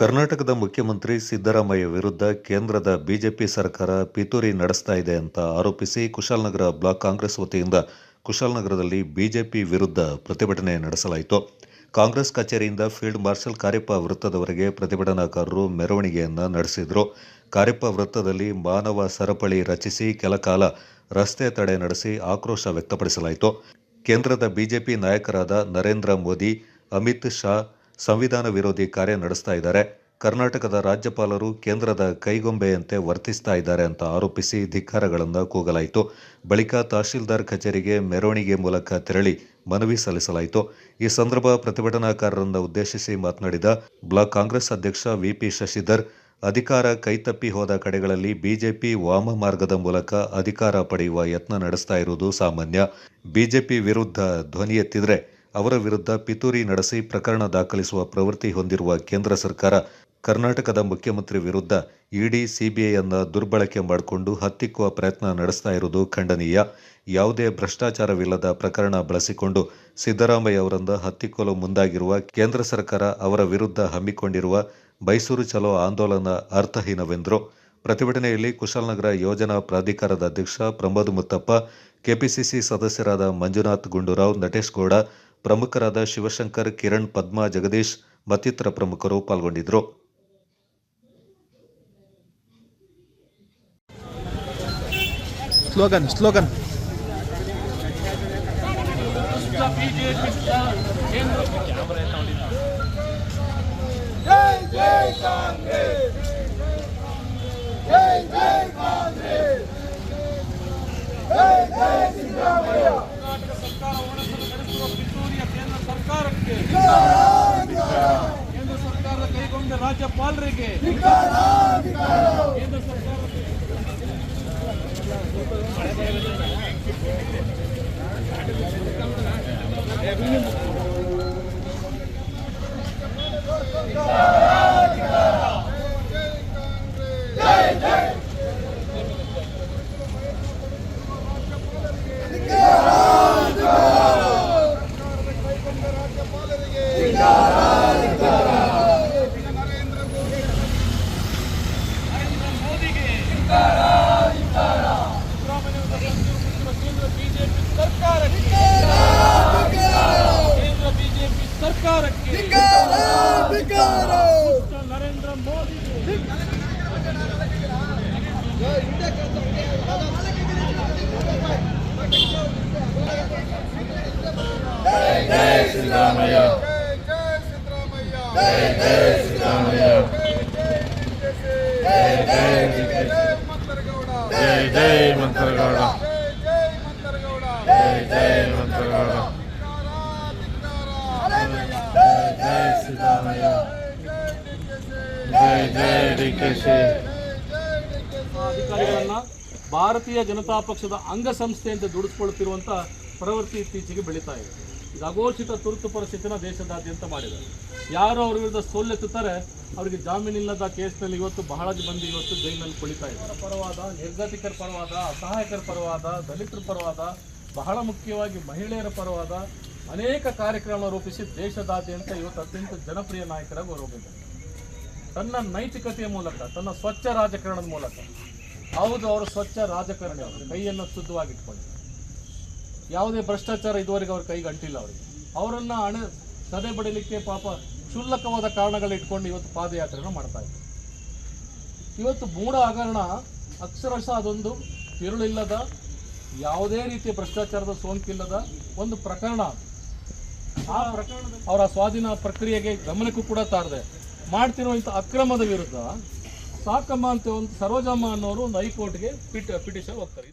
ಕರ್ನಾಟಕದ ಮುಖ್ಯಮಂತ್ರಿ ಸಿದ್ದರಾಮಯ್ಯ ವಿರುದ್ಧ ಕೇಂದ್ರದ ಬಿಜೆಪಿ ಸರ್ಕಾರ ಪಿತೂರಿ ನಡೆಸ್ತಾ ಇದೆ ಅಂತ ಆರೋಪಿಸಿ ಕುಶಾಲನಗರ ಬ್ಲಾಕ್ ಕಾಂಗ್ರೆಸ್ ವತಿಯಿಂದ ಕುಶಾಲನಗರದಲ್ಲಿ ಬಿಜೆಪಿ ವಿರುದ್ಧ ಪ್ರತಿಭಟನೆ ನಡೆಸಲಾಯಿತು. ಕಾಂಗ್ರೆಸ್ ಕಚೇರಿಯಿಂದ ಫೀಲ್ಡ್ ಮಾರ್ಷಲ್ ಕಾರ್ಯಪ್ಪ ವೃತ್ತದವರೆಗೆ ಪ್ರತಿಭಟನಾಕಾರರು ಮೆರವಣಿಗೆಯನ್ನು ನಡೆಸಿದರು. ಕಾರ್ಯಪ್ಪ ವೃತ್ತದಲ್ಲಿ ಮಾನವ ಸರಪಳಿ ರಚಿಸಿ ಕೆಲಕಾಲ ರಸ್ತೆ ತಡೆ ನಡೆಸಿ ಆಕ್ರೋಶ ವ್ಯಕ್ತಪಡಿಸಲಾಯಿತು. ಕೇಂದ್ರದ ಬಿಜೆಪಿ ನಾಯಕರಾದ ನರೇಂದ್ರ ಮೋದಿ, ಅಮಿತ್ ಶಾ ಸಂವಿಧಾನ ವಿರೋಧಿ ಕಾರ್ಯ ನಡೆಸ್ತಾ ಇದ್ದಾರೆ. ಕರ್ನಾಟಕದ ರಾಜ್ಯಪಾಲರು ಕೇಂದ್ರದ ಕೈಗೊಂಬೆಯಂತೆ ವರ್ತಿಸ್ತಾ ಇದ್ದಾರೆ ಅಂತ ಆರೋಪಿಸಿ ಧಿಕ್ಕಾರಗಳನ್ನು ಕೂಗಲಾಯಿತು. ಬಳಿಕ ತಹಶೀಲ್ದಾರ್ ಕಚೇರಿಗೆ ಮೆರವಣಿಗೆ ಮೂಲಕ ತೆರಳಿ ಮನವಿ ಸಲ್ಲಿಸಲಾಯಿತು. ಈ ಸಂದರ್ಭ ಪ್ರತಿಭಟನಾಕಾರರನ್ನು ಉದ್ದೇಶಿಸಿ ಮಾತನಾಡಿದ ಬ್ಲಾಕ್ ಕಾಂಗ್ರೆಸ್ ಅಧ್ಯಕ್ಷ ವಿಪಿ ಶಶಿಧರ್, ಅಧಿಕಾರ ಕೈತಪ್ಪಿ ಹೋದ ಕಡೆಗಳಲ್ಲಿ ಬಿಜೆಪಿ ವಾಮ ಮಾರ್ಗದ ಮೂಲಕ ಅಧಿಕಾರ ಪಡೆಯುವ ಯತ್ನ ನಡೆಸ್ತಾ ಇರುವುದು ಸಾಮಾನ್ಯ. ಬಿಜೆಪಿ ವಿರುದ್ಧ ಧ್ವನಿ ಎತ್ತಿದ್ರೆ ಅವರ ವಿರುದ್ಧ ಪಿತೂರಿ ನಡೆಸಿ ಪ್ರಕರಣ ದಾಖಲಿಸುವ ಪ್ರವೃತ್ತಿ ಹೊಂದಿರುವ ಕೇಂದ್ರ ಸರ್ಕಾರ, ಕರ್ನಾಟಕದ ಮುಖ್ಯಮಂತ್ರಿ ವಿರುದ್ಧ ಇಡಿ ಸಿಬಿಐಯನ್ನು ದುರ್ಬಳಕೆ ಮಾಡಿಕೊಂಡು ಹತ್ತಿಕ್ಕುವ ಪ್ರಯತ್ನ ನಡೆಸ್ತಾ ಇರುವುದು ಖಂಡನೀಯ. ಯಾವುದೇ ಭ್ರಷ್ಟಾಚಾರವಿಲ್ಲದ ಪ್ರಕರಣ ಬಳಸಿಕೊಂಡು ಸಿದ್ದರಾಮಯ್ಯ ಅವರನ್ನು ಹತ್ತಿಕ್ಕಲು ಮುಂದಾಗಿರುವ ಕೇಂದ್ರ ಸರ್ಕಾರ ಅವರ ವಿರುದ್ಧ ಹಮ್ಮಿಕೊಂಡಿರುವ ಮೈಸೂರು ಚಲೋ ಆಂದೋಲನ ಅರ್ಥಹೀನವೆಂದರು ಪ್ರತಿಭಟನೆಯಲ್ಲಿ ಕುಶಾಲನಗರ ಯೋಜನಾ ಪ್ರಾಧಿಕಾರದ ಅಧ್ಯಕ್ಷ ಪ್ರಮೋದ್ ಮುತ್ತಪ್ಪ, ಕೆಪಿಸಿಸಿ ಸದಸ್ಯರಾದ ಮಂಜುನಾಥ್ ಗುಂಡೂರಾವ್, ನಟೇಶ್ ಗೌಡ ಪ್ರಮುಖರಾದ ಶಿವಶಂಕರ್ ಕಿರಣ್ ಪದ್ಮಾ ಜಗದೀಶ್ ಮತ್ತಿತರ ಪ್ರಮುಖರು ಪಾಲ್ಗೊಂಡಿದ್ದರು. ಸ್ಲೋಗನ್ ಸ್ಲೋಗನ್ ಜೈ ಜೈ ಕಾಂಗ್ರೆಸ್ ಜೈ ಜೈ ಕಾಂಗ್ರೆಸ್ ಜೈ ಜೈ ಸಿದ್ದರಾಮಯ್ಯ ಕರ್ನಾಟಕ ಸರ್ಕಾರ ಒಳಸಲು ನಡೆಸುವ ಪಿತೂರಿಯ ಕೇಂದ್ರ ಸರ್ಕಾರಕ್ಕೆ ಕೇಂದ್ರ ಸರ್ಕಾರದ ಕೈಗೊಂಡ ರಾಜ್ಯಪಾಲರಿಗೆ ಕೇಂದ್ರ ಸರ್ಕಾರ ಮೋದಿಗೆ ಸಿದ್ದರಾಮಯ್ಯ ಕೇಂದ್ರ ಬಿಜೆಪಿ ಸರ್ಕಾರಕ್ಕೆ ಕೇಂದ್ರ ಬಿಜೆಪಿ ಸರ್ಕಾರಕ್ಕೆ ದುಷ್ಟ ನರೇಂದ್ರ ಮೋದಿಗೆ ಜೈ ಸಿದ್ದರಾಮಯ್ಯ ಜೈ ಜೈ ಸಿದ್ದರಾಮಯ್ಯ ಜೈ ಜೈ ಜೈ ಮಂತ್ರಗೌಡ ಜೈ ಸಿದ್ದರಾಮಯ್ಯ. ಜೈ ಜೈ ಡಿ ಕೆ ಶಿ ಅಧಿಕಾರಿಗಳನ್ನ ಭಾರತೀಯ ಜನತಾ ಪಕ್ಷದ ಅಂಗಸಂಸ್ಥೆ ಅಂತ ದುಡಿಸ್ಕೊಳ್ತಿರುವಂತ ಪ್ರವೃತ್ತಿ ಇತ್ತೀಚೆಗೆ ಬೆಳೀತಾ ಇದೆ. ಇದು ಅಘೋಷಿತ ತುರ್ತು ಪರಿಸ್ಥಿತಿನ ದೇಶದಾದ್ಯಂತ ಮಾಡಿದ್ದಾರೆ. ಯಾರು ಅವ್ರ ವಿರುದ್ಧ ಸೋಲೆತ್ತುತ್ತಾರೆ ಅವರಿಗೆ ಜಾಮೀನಿಲ್ಲದ ಕೇಸ್ನಲ್ಲಿ ಇವತ್ತು ಬಹಳ ಮಂದಿ ಇವತ್ತು ಜೈಲಿನಲ್ಲಿ ಕುಳಿತಾ ಇದ್ದಾರೆ ಪರವಾದ ನಿರ್ಗತಿಕರ ಪರವಾದ ಅಸಹಾಯಕರ ಪರವಾದ ದಲಿತರ ಪರವಾದ ಬಹಳ ಮುಖ್ಯವಾಗಿ ಮಹಿಳೆಯರ ಪರವಾದ ಅನೇಕ ಕಾರ್ಯಕ್ರಮಗಳನ್ನು ರೂಪಿಸಿ ದೇಶದಾದ್ಯಂತ ಇವತ್ತು ಅತ್ಯಂತ ಜನಪ್ರಿಯ ನಾಯಕರಾಗಿ ಹೊರಹೋಗಿದ್ದಾರೆ. ತನ್ನ ನೈತಿಕತೆಯ ಮೂಲಕ, ತನ್ನ ಸ್ವಚ್ಛ ರಾಜಕಾರಣದ ಮೂಲಕ. ಹೌದು, ಅವರು ಸ್ವಚ್ಛ ರಾಜಕಾರಣಿ ಅವರು. ಕೈಯನ್ನು ಶುದ್ಧವಾಗಿಟ್ಕೊಂಡು ಯಾವುದೇ ಭ್ರಷ್ಟಾಚಾರ ಇದುವರೆಗೆ ಅವ್ರ ಕೈಗೆ ಅಂಟಿಲ್ಲ ಅವರಿಗೆ. ಅವರನ್ನು ಹಣೆ ಸದೆ ಬಡಿಲಿಕ್ಕೆ ಪಾಪ ಕ್ಷುಲ್ಲಕವಾದ ಕಾರಣಗಳಿಟ್ಕೊಂಡು ಇವತ್ತು ಪಾದಯಾತ್ರೆಯನ್ನು ಮಾಡ್ತಾ ಇದ್ದಾರೆ. ಇವತ್ತು ಮೂಢ ಹಗರಣ, ಅಕ್ಷರಶಃ ಅದೊಂದು ತಿರುಳಿಲ್ಲದ, ಯಾವುದೇ ರೀತಿಯ ಭ್ರಷ್ಟಾಚಾರದ ಸೋಂಕಿಲ್ಲದ ಒಂದು ಪ್ರಕರಣ ಅವರ ಸ್ವಾಧೀನ ಪ್ರಕ್ರಿಯೆಗೆ ಗಮನಕ್ಕೂ ಕೂಡ ತಾರದೆ. ಮಾಡ್ತಿರುವಂಥ ಅಕ್ರಮದ ವಿರುದ್ಧ ಸಾಕಮ್ಮ ಅಂತ ಒಂದು ಸರೋಜಮ್ಮ ಅನ್ನೋರು ಒಂದು ಹೈಕೋರ್ಟ್ಗೆ ಪಿಟ್ ಪಿಟಿಷನ್ ಹೋಗ್ತಾರೆ.